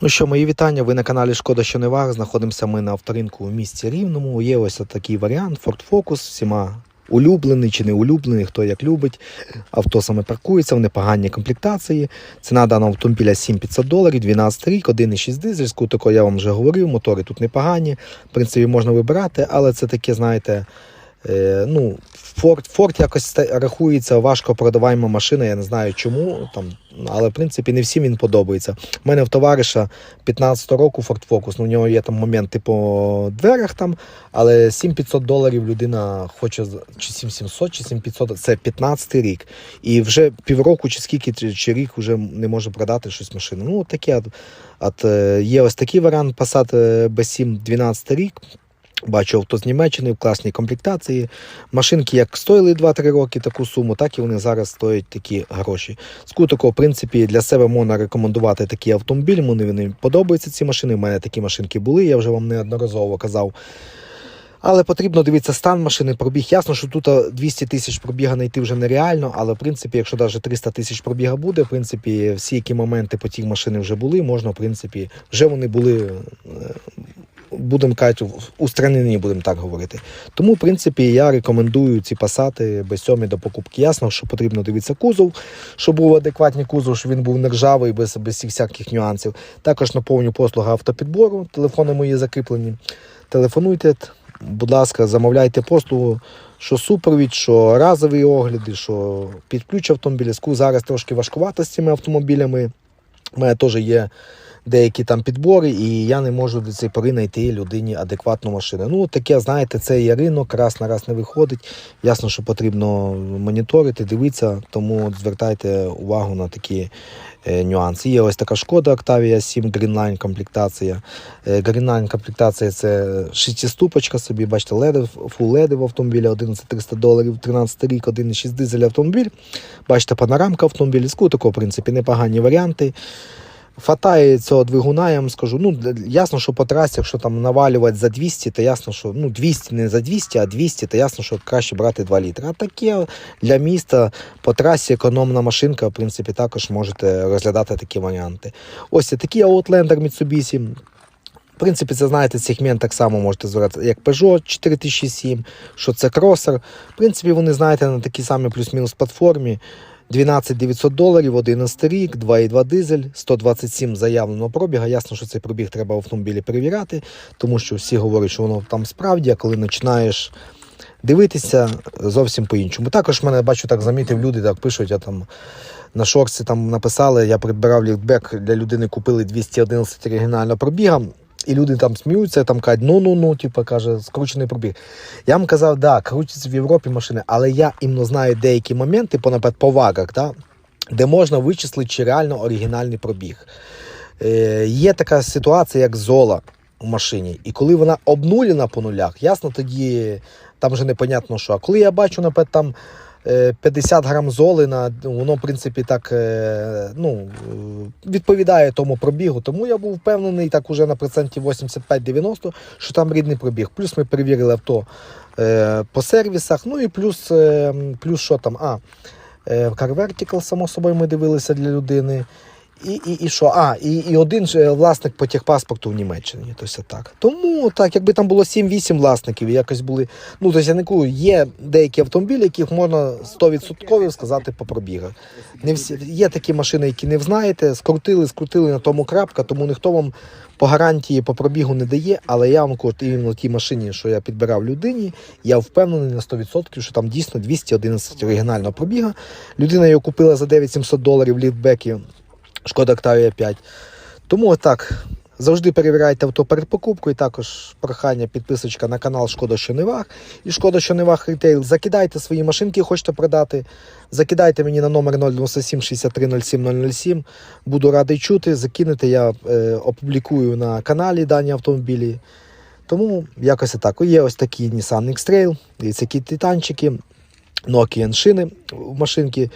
Ну що, мої вітання. Ви на каналі Шкода, що не ваг. Знаходимося ми на авторинку у місті Рівному. Є ось такий варіант Ford Focus, всіма улюблений чи не улюблений, хто як любить. Авто саме паркується в непоганій комплектації. Ціна даного автомобіля 7500 доларів, 12 рік, 1,6 дизель. Скутико я вам вже говорив, мотори тут непогані. В принципі, можна вибирати, але це таке, знаєте. Е, ну, Форд, Форд якось рахується важко продаваема машина, я не знаю чому, там, але в принципі не всім він подобається. У мене в товариша 15 року Ford Focus, ну, у нього є там моменти по дверях, там, але 7500 доларів людина хоче, чи 7700, чи 7500, це 15 рік. І вже півроку чи скільки, чи, рік вже не може продати щось машину. Ну, таке. От, от, е, є ось такий варіант Passat е, B7 12 рік. Бачу авто з Німеччини в класній комплектації. Машинки як стоїли 2-3 роки таку суму, так і вони зараз стоять такі гроші. Скутико, в принципі, для себе можна рекомендувати такий автомобіль. Мені подобаються ці машини. У мене такі машинки були, я вже вам неодноразово казав. Але потрібно дивитися стан машини, пробіг. Ясно, що тут 200 тисяч пробіга знайти вже нереально, але в принципі, якщо навіть 300 тисяч пробіга буде, в принципі, всі, які моменти по тій машини вже були, можна, в принципі, вже вони були. Будемо кажуть, устранені, будемо так говорити. Тому, в принципі, я рекомендую ці пасати без сьомі до покупки. Ясно, що потрібно дивитися кузов, щоб був адекватний кузов, щоб він був не ржавий, без, без всіх всяких нюансів. Також наповню послуги автопідбору, телефони мої закріплені. Телефонуйте, будь ласка, замовляйте послугу, що супровід, що разові огляди, що під ключ автомобіля. Зараз трошки важкувато з цими автомобілями. У мене теж є деякі там підбори, і я не можу до цієї пори знайти людині адекватну машину. Ну, таке, знаєте, це є ринок, раз на раз не виходить. Ясно, що потрібно моніторити, дивитися, тому звертайте увагу на такі е, нюанси. Є ось така шкода Octavia 7 Greenline комплектація. Е, Greenline комплектація це шестиступочка собі, бачите, LED, фул LED в автомобілі 11300 доларів, 13 рік, 1,6 дизель автомобіль. Бачите, панорамка автомобіля, скутико, в принципі, непогані варіанти. Фатає цього двигуна, я вам скажу. Ну, ясно, що по трасі, якщо там навалювати за 200, то ясно, що ну, 200 не за 200, а 200, то ясно, що краще брати 2 літри. А таке для міста по трасі економна машинка, в принципі, також можете розглядати такі варіанти. Ось такий Outlander Mitsubishi. В принципі, це знаєте, сегмент так само можете звертати, як Peugeot 4007, що це кросер. В принципі, вони знаєте на такій самій плюс-мінус платформі. 12 900 доларів, 11 рік, 2,2 дизель, 127 заявленого пробіга. Ясно, що цей пробіг треба в автомобілі перевіряти, тому що всі говорять, що воно там справді, а коли починаєш дивитися, зовсім по-іншому. Також мене бачу, так замітив, люди так пишуть, я там на шорці там написали, я придбирав ліфтбек для людини, купили 211 оригінального пробіга. І люди там сміються, там кажуть, ну-ну-ну, типу, каже, скручений пробіг. Я вам казав, да, крутяться в Європі машини, але я іменно знаю деякі моменти, по, наприклад, по вагах, да, де можна вичислити, чи реально оригінальний пробіг. Е, є така ситуація, як зола у машині. І коли вона обнулена по нулях, ясно, тоді там вже непонятно що. А коли я бачу, наприклад, там 50 грам золи, на, воно, в принципі, так е, ну, е, відповідає тому пробігу. Тому я був впевнений так уже на проценті 85-90, що там рідний пробіг. Плюс ми перевірили авто е, по сервісах, ну і плюс, е, плюс що там? А, е, Car Vertical, само собою, ми дивилися для людини. І, і, і що? А, і, і один же власник по техпаспорту в Німеччині. Тобто так. Тому так, якби там було 7-8 власників, якось були. Ну, тобто я не кажу, є деякі автомобілі, яких можна 100% сказати по пробігах. Не всі, є такі машини, які не знаєте, скрутили, скрутили на тому крапка, тому ніхто вам по гарантії по пробігу не дає. Але я вам кажу, іменно тій машині, що я підбирав людині, я впевнений на 100%, що там дійсно 211 оригінального пробіга. Людина його купила за 9700 доларів літбеків. Шкода Octavia 5. Тому отак. Завжди перевіряйте авто перед покупкою. Також прохання, підписочка на канал Шкода що не ваг. І Шкода що не ваг рітейл. Закидайте свої машинки, хочете продати. Закидайте мені на номер 097 63 07 007. Буду радий чути. Закинете, я е, опублікую на каналі дані автомобілі. Тому якось так. Є ось такі Nissan X-Trail, є такі титанчики, Nokian шини в машинки.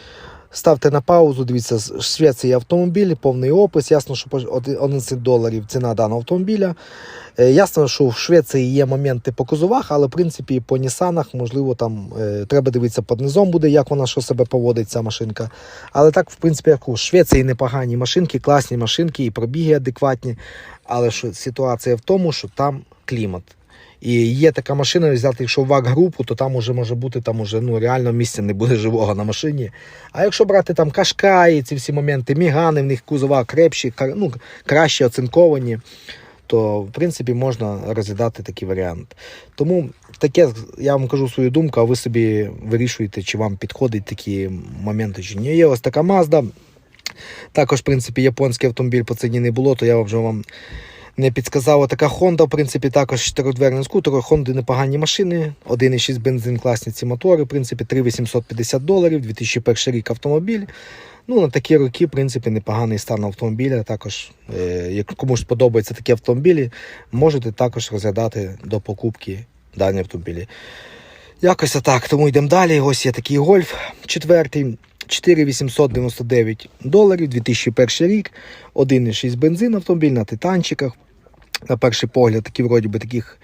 Ставте на паузу, дивіться, Швеції автомобіль, повний опис. Ясно, що 11 доларів ціна даного автомобіля. Е, Ясно, що в Швеції є моменти по кузовах, але в принципі по Нісанах, можливо, там е, треба дивитися під низом буде, як вона що себе поводить, ця машинка. Але так, в принципі, як у Швеції непогані машинки, класні машинки і пробіги адекватні. Але що ситуація в тому, що там клімат. І є така машина, взяти, якщо вак групу, то там уже може бути там уже ну реально місця не буде живого на машині. А якщо брати там кашкаї, ці всі моменти, мігани, в них кузова крепші, ну, краще оцинковані, то в принципі можна розглядати такий варіант. Тому таке я вам кажу свою думку, а ви собі вирішуєте, чи вам підходять такі моменти, чи ні. Є ось така Mazda. Також, в принципі, японський автомобіль по ціні не було, то я вже вам не підказав. Така Honda, в принципі, також чотиридверний скутер. Honda непогані машини, 1,6 бензин, класні ці мотори. В принципі, 3850 доларів, 2001 рік автомобіль. Ну, на такі роки, в принципі, непоганий стан автомобіля. Також, е, комусь подобаються такі автомобілі, можете також розглядати до покупки дані автомобілі. Якось так. Тому йдемо далі. Ось є такий гольф четвертий. 4899 доларів, 2001 рік, 1,6 бензин автомобіль на титанчиках. На перший погляд, такі вроді би таких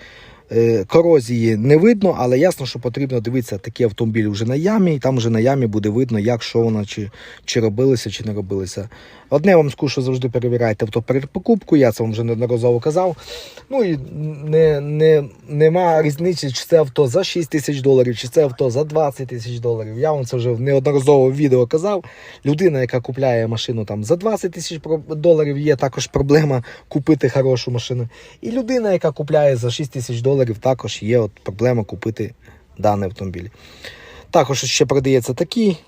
корозії не видно, але ясно, що потрібно дивитися такі автомобілі вже на ямі, і там вже на ямі буде видно, як що воно, чи, чи робилося, чи не робилося. Одне вам скажу, що завжди перевіряйте авто перед покупкою, я це вам вже неодноразово казав. Ну і не, не, нема різниці, чи це авто за 6 тисяч доларів, чи це авто за 20 тисяч доларів. Я вам це вже неодноразово в відео казав. Людина, яка купляє машину там за 20 тисяч доларів, є також проблема купити хорошу машину. І людина, яка купляє за 6 тисяч доларів, також є от проблема купити даний автомобіль. Також ще продається такий.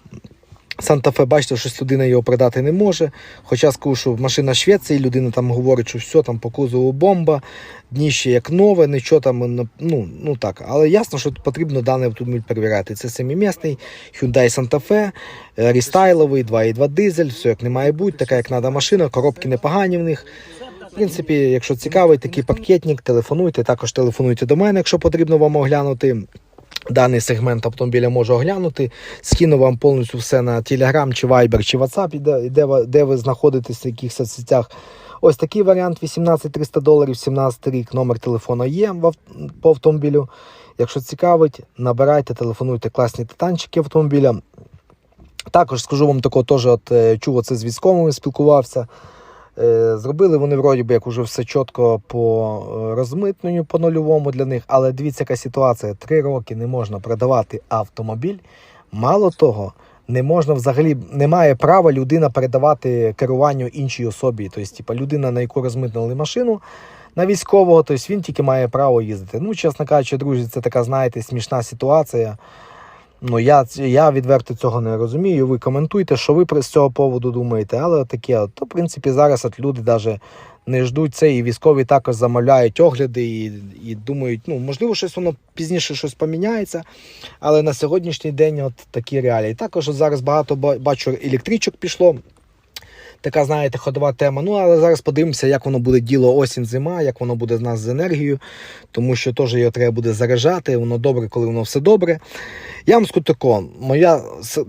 Санта-Фе, бачите, щось людина його продати не може. Хоча скажу, що машина Швеції, людина там говорить, що все там по кузову бомба, дніще як нове, нічого там, ну, ну так. Але ясно, що потрібно даний автомобіль перевіряти. Це семимісний Hyundai Santa Fe, е, рестайловий, 2,2 дизель, все як не має бути, така як треба машина, коробки непогані в них. В принципі, якщо цікавий такий пакетник, телефонуйте. Також телефонуйте до мене, якщо потрібно вам оглянути. Даний сегмент автомобіля можу оглянути. Скину вам повністю все на Telegram, чи Viber, чи WhatsApp, де, де, де ви знаходитесь, в яких соцсетях. Ось такий варіант 18 300 доларів, 17 рік. Номер телефону є по автомобілю. Якщо цікавить, набирайте, телефонуйте класні титанчики автомобіля. Також скажу вам такого, теж от, е, чув оце з військовими, спілкувався. Е, Зробили вони вроді би як уже все чітко по е, розмитненню по нульовому для них, але дивіться, яка ситуація. Три роки не можна продавати автомобіль. Мало того, не можна взагалі, не має права людина передавати керуванню іншій особі. Тобто, типа, людина, на яку розмитнили машину на військового, тобто він тільки має право їздити. Ну, чесно кажучи, друзі, це така, знаєте, смішна ситуація. Ну, я, я відверто цього не розумію. Ви коментуйте, що ви з цього поводу думаєте, але таке, то, в принципі, зараз от люди навіть не ждуть це, і військові також замовляють огляди і, і думають, ну, можливо, щось воно пізніше щось поміняється. Але на сьогоднішній день от такі реалії. Також от зараз багато бачу електричок пішло. Така, знаєте, ходова тема. Ну, але зараз подивимося, як воно буде діло осінь-зима, як воно буде з нас з енергією, тому що теж його треба буде заряджати. Воно добре, коли воно все добре. Я вам скажу тако, моя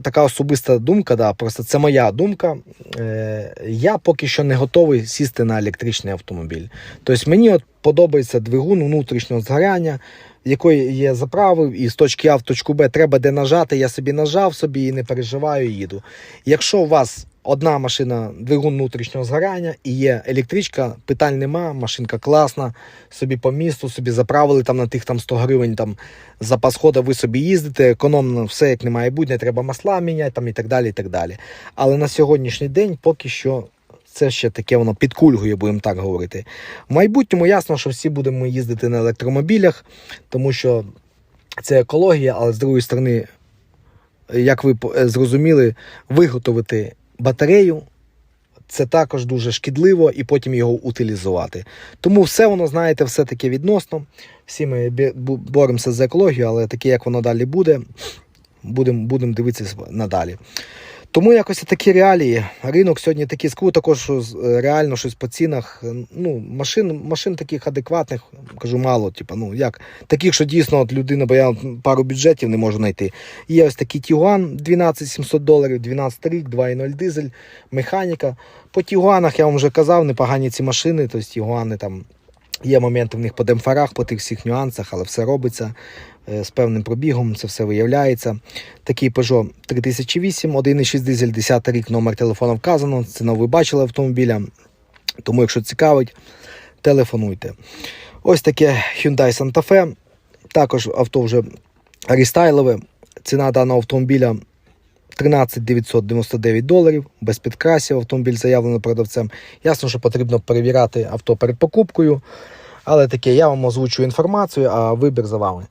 така особиста думка, да, просто це моя думка. Е, я поки що не готовий сісти на електричний автомобіль. Тобто мені от подобається двигун внутрішнього згоряння, якої є заправив, і з точки А в точку Б треба де нажати, я собі нажав собі і не переживаю, їду. Якщо у вас одна машина, двигун внутрішнього згоряння і є електричка, питань нема, машинка класна, собі по місту, собі заправили там на тих там 100 гривень там запас хода, ви собі їздите, економно все як не має бути, не треба масла міняти там і так далі. і так далі. Але на сьогоднішній день поки що. Це ще таке воно підкульгує, будемо так говорити. В майбутньому ясно, що всі будемо їздити на електромобілях, тому що це екологія, але з другої сторони, як ви зрозуміли, виготовити батарею це також дуже шкідливо і потім його утилізувати. Тому все воно, знаєте, все таки відносно. Всі ми боремося за екологію, але таке, як воно далі буде, будемо будем дивитися надалі. Тому якось такі реалії. Ринок сьогодні такий скрут, також е, реально щось по цінах. е, Ну, машин, машин таких адекватних, кажу, мало. Типу, ну як таких, що дійсно от людина, бо я пару бюджетів не можу знайти. Є ось такий Тігуан 12 700 доларів, 12 рік, 2.0 дизель, механіка. По Тігуанах я вам вже казав, непогані ці машини, тобто Тігуани там. Є моменти в них по демпфарах, по тих всіх нюансах, але все робиться е, з певним пробігом, це все виявляється. Такий Peugeot 3008, 1,6 дизель, 10 рік, номер телефону вказано. Ціну ви бачили автомобіля. Тому, якщо цікавить, телефонуйте. Ось таке Hyundai Santa Fe. Також авто вже рестайлове. Ціна даного автомобіля 13 999 доларів. Без підкрасів автомобіль заявлено продавцем. Ясно, що потрібно перевіряти авто перед покупкою. Але таке, я вам озвучую інформацію, а вибір за вами.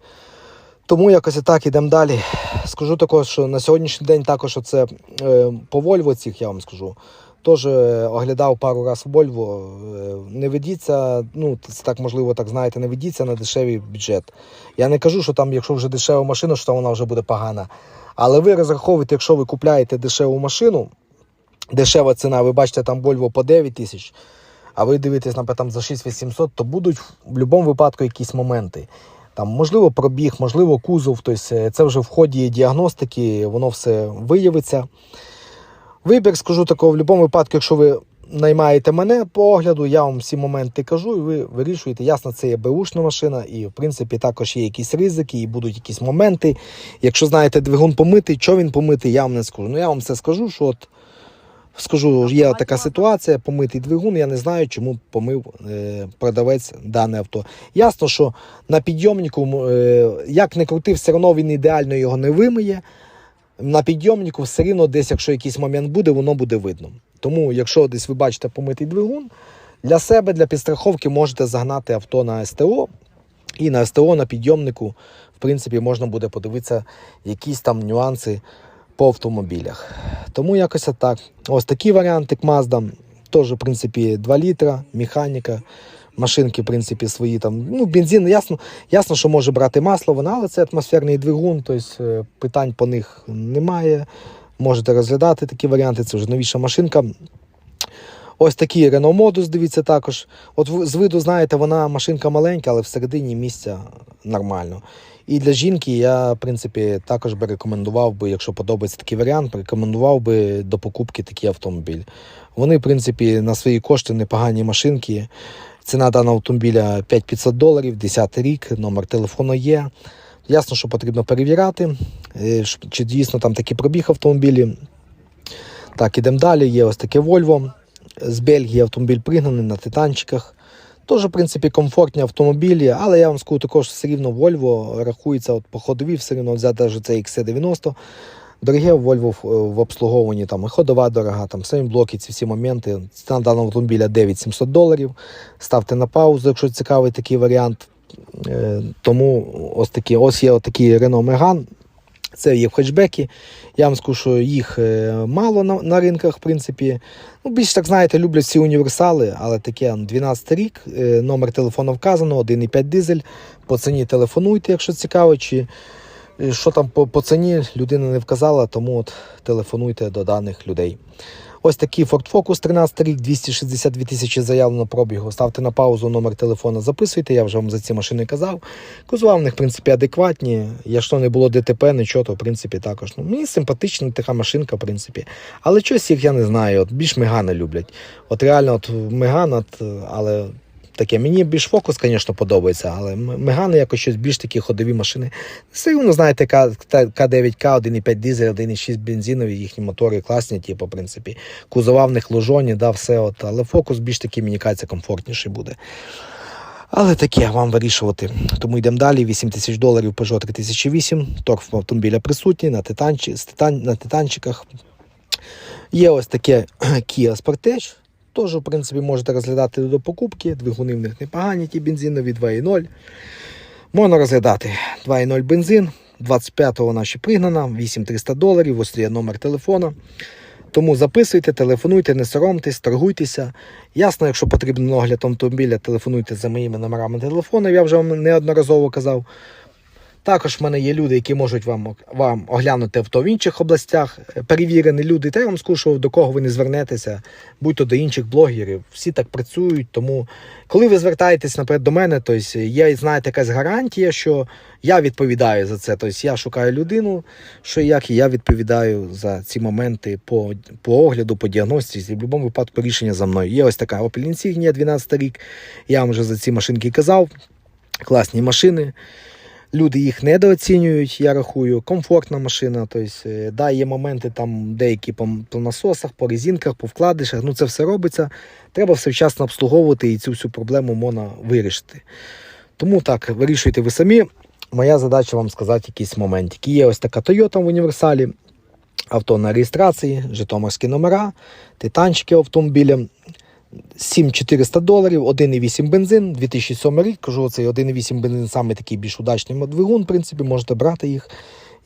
Тому якось і так ідемо далі. Скажу також, що на сьогоднішній день також оце е, по Volvo цих, я вам скажу. Теж е, оглядав пару разів Volvo. Е, не ведіться, ну це так можливо, так знаєте, не ведіться на дешевий бюджет. Я не кажу, що там, якщо вже дешева машина, що вона вже буде погана. Але ви розраховуєте, якщо ви купляєте дешеву машину, дешева ціна, ви бачите там Volvo по 9 тисяч, а ви дивитесь, наприклад, там за 6800, то будуть в будь-якому випадку якісь моменти. Там, можливо, пробіг, можливо, кузов. Тобто це вже в ході діагностики, воно все виявиться. Вибір, скажу такого, в будь-якому випадку, якщо ви наймаєте мене по огляду, я вам всі моменти кажу, і ви вирішуєте. Ясно, це є беушна машина, і в принципі також є якісь ризики, і будуть якісь моменти. Якщо знаєте, двигун помитий, що він помитий, я вам не скажу. Ну я вам це скажу, що от скажу, є така ситуація, помитий двигун. Я не знаю, чому помив е, продавець дане авто. Ясно, що на підйомнику, е, як не крути, все одно він ідеально його не вимиє. На підйомнику все рівно десь, якщо якийсь момент буде, воно буде видно. Тому, якщо десь ви бачите помитий двигун, для себе, для підстраховки можете загнати авто на СТО. І на СТО на підйомнику, в принципі, можна буде подивитися якісь там нюанси по автомобілях. Тому якось так. Ось такі варіанти Mazda. Теж, в принципі, 2 літра, механіка. Машинки, в принципі, свої там. Ну, бензин, ясно, ясно, що може брати масло, вона, але це атмосферний двигун, тобто питань по них немає. Можете розглядати такі варіанти, це вже новіша машинка. Ось такий Renault Modus, дивіться також. От з виду, знаєте, вона машинка маленька, але всередині місця нормально. І для жінки я, в принципі, також би рекомендував би, якщо подобається такий варіант, рекомендував би до покупки такий автомобіль. Вони, в принципі, на свої кошти непогані машинки. Ціна даного автомобіля 5500 доларів, 10 рік, номер телефону є. Ясно, що потрібно перевіряти, е, чи дійсно там такий пробіг автомобілі. Так, ідемо далі. Є ось таке Volvo. З Бельгії автомобіль пригнаний на титанчиках. Теж, в принципі, комфортні автомобілі, але я вам скажу також все рівно Volvo рахується от по ходові, все рівно взяти навіть цей XC90. Дороге Volvo в обслуговуванні, там і ходова дорога, там самі блоки, ці всі моменти. Ціна даного автомобіля 9700 доларів. Ставте на паузу, якщо цікавий такий варіант. Е, Тому ось такі, ось є такий Renault Megane. Це є в хетчбекі. Я вам скажу, що їх е, мало на, на ринках, в принципі. Ну, більш так знаєте, люблять всі універсали, але таке 12 рік, е, номер телефону вказано, 1,5 дизель. По ціні телефонуйте, якщо цікаво, чи що там по, по ціні людина не вказала, тому от телефонуйте до даних людей. Ось такий Ford Focus 13 рік, 262 тисячі заявлено пробігу. Ставте на паузу номер телефона, записуйте, я вже вам за ці машини казав. Кузова в них, в принципі, адекватні. Якщо не було ДТП, нічого, то в принципі також. Ну, мені симпатична така машинка, в принципі. Але щось їх я не знаю. От більш Мегани люблять. От реально, от Меган, от, але таке. Мені більш фокус, звісно, подобається, але Мегани якось щось більш такі ходові машини. Все рівно, знаєте, К- К- К9К, 1,5 дизель, 1,6 бензинові, їхні мотори класні, типу, в принципі. Кузова в них ложоні, да, все. От, але фокус більш такий, мені кажеться, комфортніший буде. Але таке вам вирішувати. Тому йдемо далі. 8 тисяч доларів Peugeot 3008. Торф автомобіля присутній на, титанчі, титан, на титанчиках. Є ось таке Kia Sportage. Теж, в принципі, можете розглядати до покупки. Двигуни в них непогані, ті бензинові 2.0. Можна розглядати 2.0 бензин. 25-го вона ще пригнана, 8300 доларів, ось є номер телефона. Тому записуйте, телефонуйте, не соромтесь, торгуйтеся. Ясно, якщо потрібен огляд автомобіля, телефонуйте за моїми номерами телефону. Я вже вам неодноразово казав. Також в мене є люди, які можуть вам, вам оглянути авто в інших областях. Перевірені люди. Та я вам що до кого ви не звернетеся, будь-то до інших блогерів. Всі так працюють. Тому, коли ви звертаєтесь наприклад, до мене, то є, знаєте, якась гарантія, що я відповідаю за це. Тобто я шукаю людину, що як і я відповідаю за ці моменти по, по огляду, по діагностиці. В будь-якому випадку рішення за мною. Є ось така Opel Insignia 12 рік. Я вам вже за ці машинки казав. Класні машини. Люди їх недооцінюють, я рахую. Комфортна машина. Тобто, е, да, є моменти там деякі по, по насосах, по резинках, по вкладишах. Ну це все робиться. Треба все вчасно обслуговувати і цю всю проблему можна вирішити. Тому так, вирішуйте ви самі. Моя задача вам сказати якісь моментики. Є ось така Toyota в універсалі, авто на реєстрації, житомирські номера, титанчики автомобіля. 7400 доларів, 1,8 бензин, 2007 рік. Кажу, цей 1,8 бензин саме такий більш удачний двигун, в принципі, можете брати їх.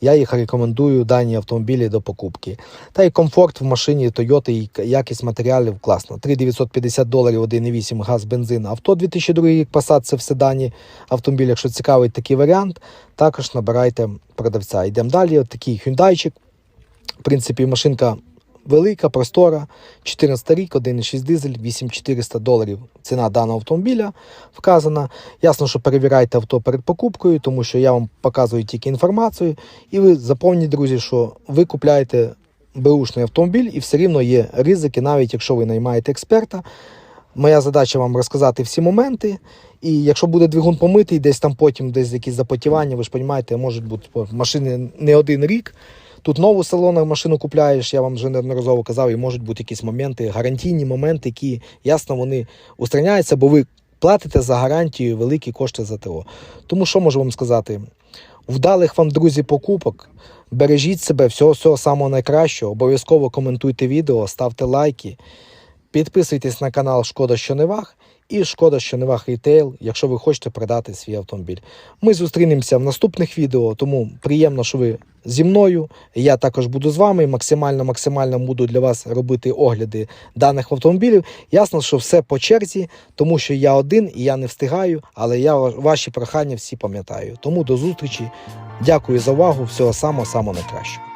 Я їх рекомендую дані автомобілі до покупки. Та й комфорт в машині Toyota і якість матеріалів класно. 3950 доларів 1,8 газ бензин. Авто 2002 рік Passat, це в седані автомобіль. Якщо цікавий такий варіант, також набирайте продавця. Йдемо далі. От такий Hyundai. В принципі, машинка велика, простора. 14 рік, 1,6 дизель, 8400 доларів. Ціна даного автомобіля вказана. Ясно, що перевіряйте авто перед покупкою, тому що я вам показую тільки інформацію. І ви запомніть, друзі, що ви купляєте беушний автомобіль і все рівно є ризики, навіть якщо ви наймаєте експерта. Моя задача вам розказати всі моменти. І якщо буде двигун помитий, десь там потім десь якісь запотівання, ви ж розумієте, можуть бути машини не один рік. Тут нову салону машину купляєш, я вам вже неодноразово казав, і можуть бути якісь моменти, гарантійні моменти, які ясно вони устраняються, бо ви платите за гарантію великі кошти за ТО. Тому що можу вам сказати? Вдалих вам, друзі, покупок. Бережіть себе, всього всього самого найкращого. Обов'язково коментуйте відео, ставте лайки. Підписуйтесь на канал Шкода що не ваг і Шкода що не ваг рітейл, якщо ви хочете продати свій автомобіль. Ми зустрінемося в наступних відео, тому приємно, що ви зі мною. Я також буду з вами. Максимально максимально буду для вас робити огляди даних автомобілів. Ясно, що все по черзі, тому що я один і я не встигаю, але я ваші прохання всі пам'ятаю. Тому до зустрічі. Дякую за увагу. Всього самого самого найкращого.